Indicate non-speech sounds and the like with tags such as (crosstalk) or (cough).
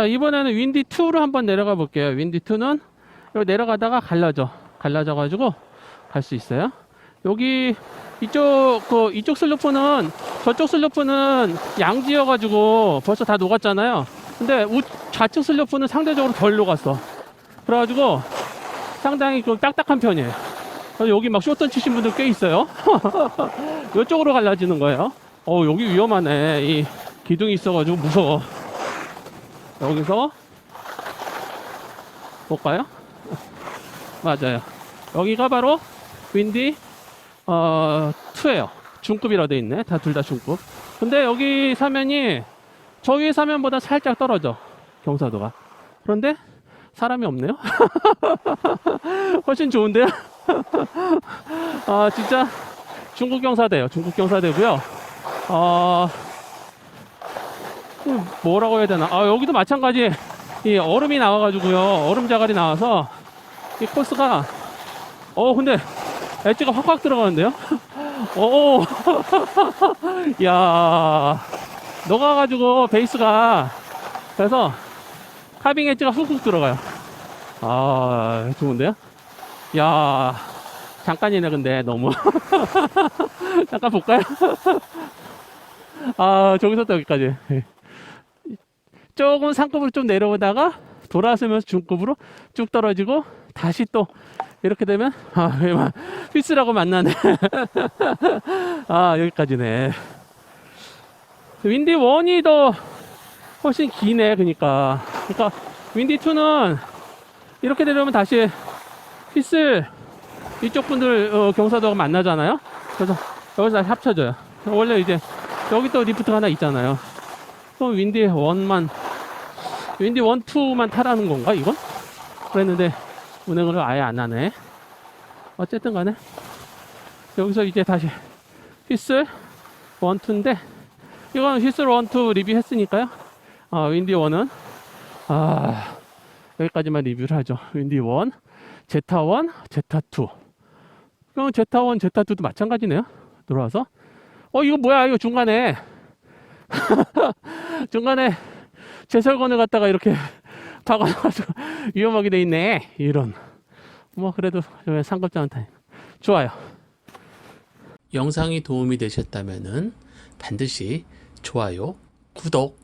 자, 이번에는 윈디 2로 한번 내려가 볼게요. 윈디 2는 여기 내려가다가 갈라져. 갈라져 가지고 갈 수 있어요. 여기 이쪽 그 이쪽 슬로프는 저쪽 슬로프는 양지여 가지고 벌써 다 녹았잖아요. 근데 우, 좌측 슬로프는 상대적으로 덜 녹았어. 그래 가지고 상당히 좀 딱딱한 편이에요. 여기 막 쇼턴 치신 분들 꽤 있어요. (laughs) 이쪽으로 갈라지는 거예요. 어, 여기 위험하네. 이 기둥이 있어가지고 무서워. 여기서 볼까요? 맞아요. 여기가 바로 윈디 어 2예요. 중급이라 돼 있네. 다 둘 다 중급. 근데 여기 사면이 저 위에 사면보다 살짝 떨어져. 경사도가. 그런데 사람이 없네요. (laughs) 훨씬 좋은데요? (laughs) 아 진짜 중국 경사대요. 중국 경사대고요. 어 음, 뭐라고 해야 되나? 아 여기도 마찬가지. 이 얼음이 나와가지고요. 얼음 자갈이 나와서 이 코스가 어 근데 엣지가 확확 들어가는데요? 오, (laughs) (laughs) 야, 녹아가지고 베이스가 그래서 카빙 엣지가 훅훅 들어가요. 아, 좋은데요? 야, 잠깐이네 근데 너무 (laughs) 잠깐 볼까요? 아, 저기서부터 여기까지. 조금 상급으로 좀 내려오다가 돌아서면서 중급으로 쭉 떨어지고 다시 또 이렇게 되면 아 이만 피스라고 만나네. (laughs) 아 여기까지네. 윈디 1이 더 훨씬 기네 그니까. 그니까 윈디 2는 이렇게 되려면 다시 피스 이쪽 분들 어, 경사도가 만나잖아요. 그래서 여기서 다시 합쳐져요. 원래 이제 여기 또 리프트가 하나 있잖아요. 그럼 윈디 1만 윈디 1, 2만 타라는 건가 이건? 그랬는데 운행을 아예 안 하네. 어쨌든 간에 여기서 이제 다시 휘슬 1, 2인데 이건 휘슬 1, 2 리뷰했으니까요. 아, 윈디 1은 아, 여기까지만 리뷰를 하죠. 윈디 1, 제타 1, 제타 2. 그럼 제타 1, 제타 2도 마찬가지네요. 들어와서 어 이거 뭐야 이거 중간에 (laughs) 중간에 제설건을 갖다가 이렇게 (laughs) 박아놔가지고 (laughs) 위험하게 돼 있네. 이런. 뭐 그래도 않다. 좋아요. 영상이 도움이 되셨다면 은 반드시 좋아요, 구독